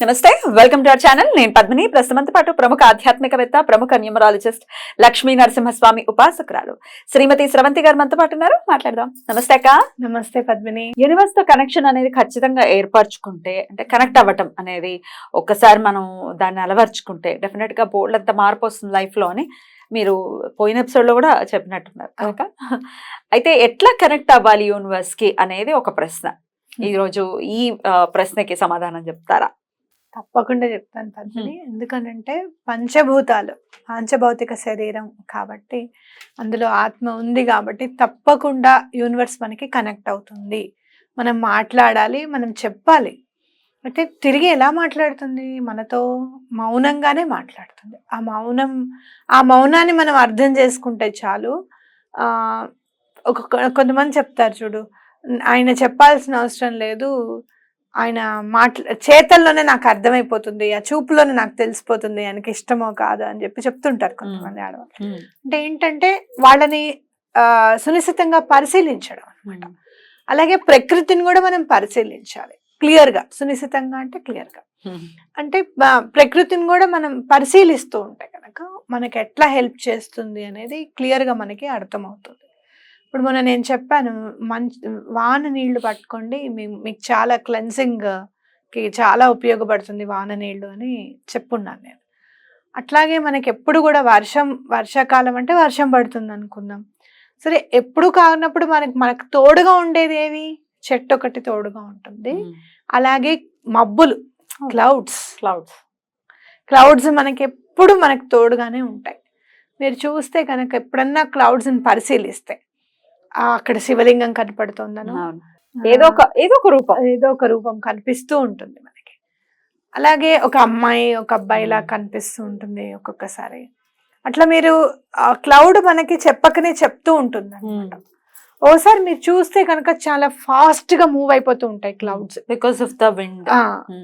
నమస్తే welcome to our channel. నేను పద్మిని. ప్రస్తుతంతో పాటు ప్రముఖ ఆధ్యాత్మికవేత్త ప్రముఖ న్యూమరాలజిస్ట్ లక్ష్మీ నరసింహస్వామి ఉపాసకురాలు శ్రీమతి స్రవంతి గారు మనతో పాటు ఉన్నారు. మాట్లాడదాం. నమస్తే అక్క. నమస్తే పద్మిని. యూనివర్స్తో కనెక్షన్ అనేది ఖచ్చితంగా ఏర్పరచుకుంటే అంటే కనెక్ట్ అవ్వటం అనేది ఒక్కసారి మనం దాన్ని అలవర్చుకుంటే డెఫినెట్గా బోల్డ్ అంత మార్పు వస్తుంది లైఫ్లో అని మీరు పోయిన ఎపిసోడ్లో కూడా చెప్పినట్టున్నారు. కనుక అయితే ఎట్లా కనెక్ట్ అవ్వాలి యూనివర్స్కి అనేది ఒక ప్రశ్న. ఈ రోజు ఈ ప్రశ్నకి సమాధానం చెప్తారా? తప్పకుండా చెప్తాను పద్మిని ఎందుకనంటే పంచభూతాలు పాంచభౌతిక శరీరం కాబట్టి అందులో ఆత్మ ఉంది కాబట్టి తప్పకుండా యూనివర్స్ మనకి కనెక్ట్ అవుతుంది. మనం మాట్లాడాలి మనం చెప్పాలి. అంటే తిరిగి ఎలా మాట్లాడుతుంది? మనతో మౌనంగానే మాట్లాడుతుంది. ఆ మౌనం ఆ మౌనాన్ని మనం అర్థం చేసుకుంటే చాలు. ఒక కొంతమంది చెప్తారు చూడు ఆయన చెప్పాల్సిన అవసరం లేదు. ఆయన మాట్లా చేతల్లోనే నాకు అర్థమైపోతుంది ఆ చూపులోనే నాకు తెలిసిపోతుంది ఆయనకి ఇష్టమో కాదో అని చెప్పి చెప్తుంటారు కొంతమంది ఆడవాళ్ళు. అంటే ఏంటంటే వాళ్ళని సునిశ్చితంగా పరిశీలించడం అనమాట అలాగే ప్రకృతిని కూడా మనం పరిశీలించాలి. క్లియర్గా సునిశ్చితంగా అంటే క్లియర్గా అంటే ప్రకృతిని కూడా మనం పరిశీలిస్తూ ఉంటే కనుక మనకి ఎట్లా హెల్ప్ చేస్తుంది అనేది క్లియర్గా మనకి అర్థమవుతుంది. ఇప్పుడు మొన్న నేను చెప్పాను మంచి వాన నీళ్ళు పట్టుకోండి మీ- మీకు చాలా క్లెన్సింగ్కి చాలా ఉపయోగపడుతుంది వాన నీళ్ళు అని చెప్పున్నాను నేను. అట్లాగే మనకి ఎప్పుడు కూడా వర్షం వర్షాకాలం అంటే వర్షం పడుతుంది అనుకుందాం. సరే ఎప్పుడు కానప్పుడు మనకి మనకు తోడుగా ఉండేది ఏవి? చెట్టు ఒకటి తోడుగా ఉంటుంది. అలాగే మబ్బులు క్లౌడ్స్. క్లౌడ్స్. క్లౌడ్స్ మనకి ఎప్పుడు మనకు తోడుగానే ఉంటాయి. మీరు చూస్తే కనుక ఎప్పుడన్నా క్లౌడ్స్ని పరిశీలిస్తే అక్కడ శివలింగం కనపడుతుందను. ఏదో ఒక ఏదో ఒక రూపం. ఏదో ఒక రూపం కనిపిస్తూ ఉంటుంది మనకి. అలాగే ఒక అమ్మాయి ఒక అబ్బాయిలా. కనిపిస్తూ ఉంటుంది ఒక్కొక్కసారి. అట్లా మీరు ఆ క్లౌడ్ మనకి చెప్పకనే చెప్తూ ఉంటుంది అనమాట ఓసారి మీరు చూస్తే కనుక చాలా ఫాస్ట్గా మూవ్ అయిపోతూ ఉంటాయి clouds. Because of the wind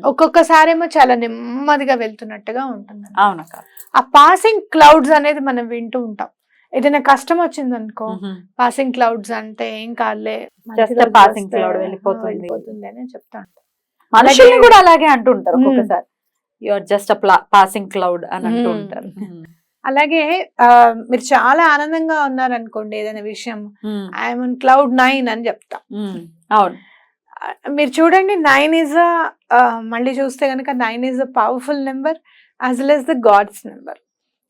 ఒక్కొక్కసారి ఏమో చాలా నెమ్మదిగా వెళ్తున్నట్టుగా ఉంటుంది ఆ పాసింగ్ క్లౌడ్స్ అనేది మనం వింటూ ఉంటాం. ఏదైనా కష్టం వచ్చింది అనుకో పాసింగ్ క్లౌడ్స్ అంటే ఏం కాదులే వస్తాయి, cloud ఆ, వెళ్ళిపోతుంది. అని చెప్తా ఉంటాం మనుషుల్ని అలాగే- కూడా అలాగే అంటుంటారు. ఒక్కొక్కసారి జస్ట్ అ పాసింగ్ క్లౌడ్ అని అంటూ మ్మ్. ఉంటారు అలాగే మీరు చాలా ఆనందంగా ఉన్నారనుకోండి ఏదైనా విషయం. ఐఎమ్ క్లౌడ్ నైన్ అని చెప్తా. అవును మీరు చూడండి నైన్ ఈజ్ మళ్ళీ చూస్తే కనుక nine is a powerful number as well as the God's number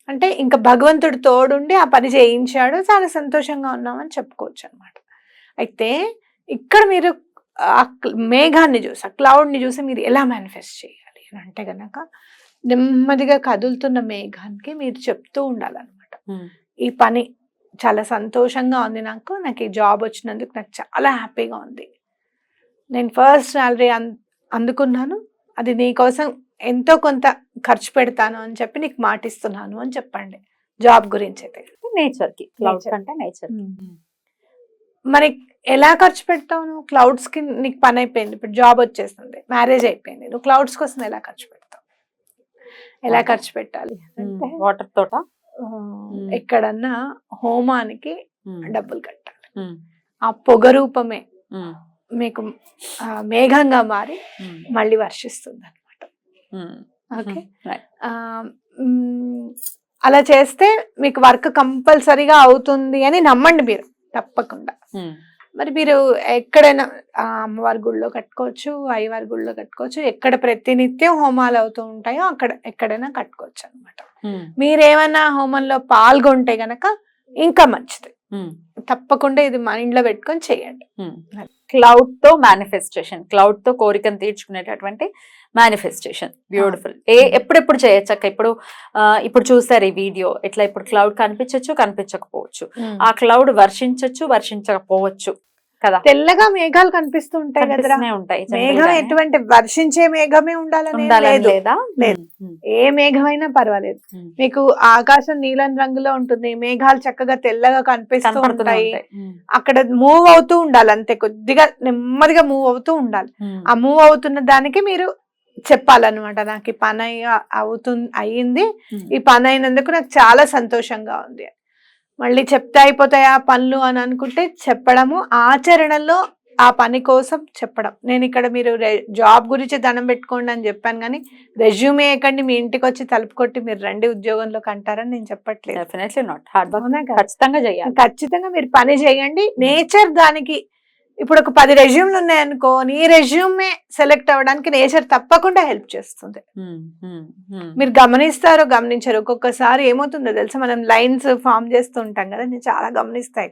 అంటే ఇంకా భగవంతుడు తోడుండి ఆ పని చేయించాడు. చాలా సంతోషంగా ఉన్నామని చెప్పుకోవచ్చు అనమాట అయితే ఇక్కడ మీరు ఆ మేఘాన్ని చూసి ఆ క్లౌడ్ని చూసి మీరు ఎలా మేనిఫెస్ట్ చేయాలి అని అంటే గనక నెమ్మదిగా కదులుతున్న మేఘానికి మీరు చెప్తూ ఉండాలన్నమాట. ఈ పని చాలా సంతోషంగా ఉంది నాకు నాకు ఈ జాబ్ వచ్చినందుకు నాకు చాలా హ్యాపీగా ఉంది. నేను ఫస్ట్ శాలరీ అందుకున్నాను. అది నీ కోసం ఎంతో కొంత ఖర్చు పెడతాను అని చెప్పి నీకు మాటిస్తున్నాను అని చెప్పండి. జాబ్ గురించి అయితే నేచర్. కి క్లౌడ్స్. అంటే నేచర్ మరి ఎలా ఖర్చు పెడతావు నువ్వు? క్లౌడ్స్కి నీకు పని అయిపోయింది. ఇప్పుడు జాబ్ వచ్చేస్తుంది మ్యారేజ్ అయిపోయింది. నువ్వు క్లౌడ్స్ కోసం ఎలా ఖర్చు పెడతావు? ఎలా ఖర్చు పెట్టాలి? అంటే వాటర్ తోట? ఎక్కడన్నా హోమానికి. డబ్బులు కట్టాలి. ఆ పొగ రూపమే. మీకు మేఘంగా మారి మ్మ్. మళ్ళీ వర్షిస్తుంది అనమాట మ్మ్. ఓకే మ్, అలా చేస్తే మీకు వర్క్ కంపల్సరీగా అవుతుంది అని నమ్మండి మీరు తప్పకుండా. మరి మీరు ఎక్కడైనా అమ్మవారి గుళ్ళో కట్టుకోవచ్చు అయ్యవారి గుళ్ళో కట్టుకోవచ్చు ఎక్కడ ప్రతినిత్యం హోమాలు అవుతూ ఉంటాయో అక్కడ ఎక్కడైనా కట్టుకోవచ్చు అనమాట. మీరేమైనా హోమంలో పాల్గొంటే గనక ఇంకా మంచిది. తప్పకుండా ఇది మైండ్లో పెట్టుకొని చేయండి క్లౌడ్తో మేనిఫెస్టేషన్ క్లౌడ్తో కోరికను తీర్చుకునేటటువంటి మేనిఫెస్టేషన్ బ్యూటిఫుల్ ఏ ఎప్పుడెప్పుడు చేయొచ్చక్క ఇప్పుడు ఇప్పుడు చూసారు ఈ వీడియో. ఇట్లా ఇప్పుడు క్లౌడ్ కనిపించవచ్చు కనిపించకపోవచ్చు. ఆ క్లౌడ్ వర్షించవచ్చు వర్షించకపోవచ్చు. కదా. తెల్లగా మేఘాలు కనిపిస్తూ ఉంటాయి కనిపిస్తూనే ఉంటాయి మేఘం. ఎటువంటి వర్షించే మేఘమే ఉండాలని లేదు. లేదా. ఏ మేఘమైనా పర్వాలేదు. మీకు ఆకాశం నీలం రంగులో ఉంటుంది. మేఘాలు చక్కగా తెల్లగా కనిపిస్తూ ఉంటాయి. అక్కడ మూవ్ అవుతూ ఉండాలి అంతే. కొద్దిగా నెమ్మదిగా మూవ్ అవుతూ ఉండాలి. ఆ మూవ్ అవుతున్న దానికి మీరు చెప్పాలన్నమాట. నాకు ఈ పని అవుతుంది అయ్యింది. ఈ పని అయినందుకు నాకు చాలా సంతోషంగా ఉంది. మళ్ళీ చెప్తే అయిపోతాయి ఆ పనులు అని అనుకుంటే చెప్పడము ఆచరణలో ఆ పని కోసం చెప్పడం. నేను ఇక్కడ మీరు జాబ్ గురించి దండం పెట్టుకోండి అని చెప్పాను కానీ రెజ్యూమే ఎక్కండి మీ ఇంటికి వచ్చి తలుపు కొట్టి మీరు రండి ఉద్యోగంలోకి అంటారని నేను చెప్పట్లేదు. Definitely not? ఖచ్చితంగా చేయాలి. ఖచ్చితంగా మీరు పని చేయండి. నేచర్ దానికి ఇప్పుడు ఒక పది రెజ్యూమ్లు ఉన్నాయనుకో నీ రెజ్యూమే సెలెక్ట్ అవ్వడానికి నేచర్ తప్పకుండా హెల్ప్ చేస్తుంది. మీరు గమనిస్తారో గమనించారు ఒక్కొక్కసారి ఏమవుతుందో తెలుసా? మనం లైన్స్ ఫామ్ చేస్తూ ఉంటాం కదా నేను చాలా గమనిస్తాయి.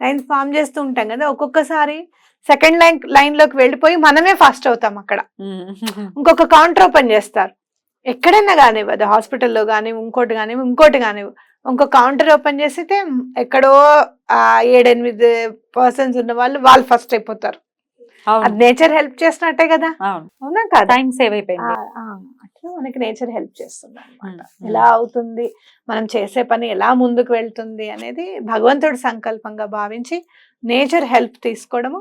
లైన్స్ ఫామ్ చేస్తూ ఉంటాం కదా ఒక్కొక్కసారి సెకండ్ లైన్ లైన్లోకి వెళ్ళిపోయి మనమే ఫాస్ట్ అవుతాం అక్కడ. ఇంకొక కౌంటర్ ఓపెన్ చేస్తారు. ఎక్కడైనా కానివ్వదు హాస్పిటల్లో కానీ ఇంకోటి కానివ్వు ఇంకోటి కానివ్వు. ఇంకో కౌంటర్ ఓపెన్ చేసితే ఎక్కడో ఏడెనిమిది పర్సన్స్ ఉన్న వాళ్ళు వాళ్ళు ఫస్ట్ అయిపోతారు. అది నేచర్ హెల్ప్ చేసినట్టే కదా? అవును. కదా? టైం సేవ్ అయిపోయింది. అట్లా మనకి నేచర్ హెల్ప్ చేస్తుంది అనమాట. ఎలా అవుతుంది మనం చేసే పని ఎలా ముందుకు వెళ్తుంది అనేది భగవంతుడి సంకల్పంగా భావించి నేచర్ హెల్ప్ తీసుకోవడము.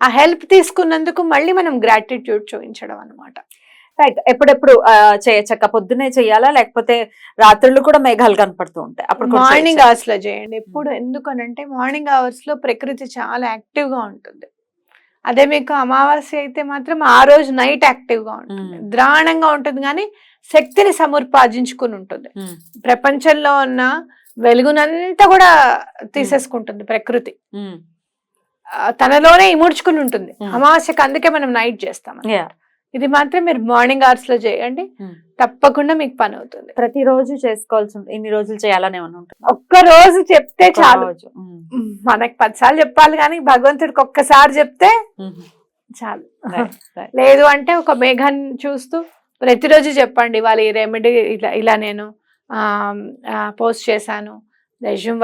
ఆ హెల్ప్ తీసుకున్నందుకు మళ్ళీ మనం గ్రాటిట్యూడ్ చూపించడం అనమాట రైట్ ఎప్పుడెప్పుడు చేయచ్చక్క? పొద్దునే చెయ్యాలా లేకపోతే రాత్రులు కూడా మేఘాలు కనపడుతూ ఉంటాయి. అప్పుడు మార్నింగ్? అవర్స్లో చేయండి. ఎప్పుడు ఎందుకనంటే మార్నింగ్ అవర్స్లో ప్రకృతి చాలా యాక్టివ్గా ఉంటుంది. అదే మీకు అమావాస్య అయితే మాత్రం ఆ రోజు నైట్ యాక్టివ్గా ఉంటుంది. మ్మ్. ద్రాణంగా ఉంటుంది కానీ శక్తిని సముపార్జించుకుని ఉంటుంది. ఉమ్, ప్రపంచంలో ఉన్న వెలుగునంతా కూడా తీసేసుకుంటుంది ప్రకృతి. తనలోనే ఇముడ్చుకుని ఉంటుంది. Hmm. అమావాస్యకు అందుకే మనం నైట్ చేస్తాం. ఇది మాత్రం మీరు మార్నింగ్ అవర్స్లో చేయండి. Hmm. తప్పకుండా మీకు పని అవుతుంది. ప్రతిరోజు చేసుకోవాల్సి ఉంటుంది ఇన్ని రోజులు చేయాలని ఏమన్నా ఉంటుంది ఒక్క రోజు చెప్తే చాలు. ఉమ్, మనకి పదిసార్లు చెప్పాలి కానీ భగవంతుడికి ఒక్కసారి చెప్తే ఉమ్, చాలు. లేదు అంటే ఒక మేఘాన్ని చూస్తూ ప్రతిరోజు చెప్పండి. వాళ్ళు ఈ రెమెడీ ఇలా ఇలా నేను పోస్ట్ చేశాను. రెజ్యూమ్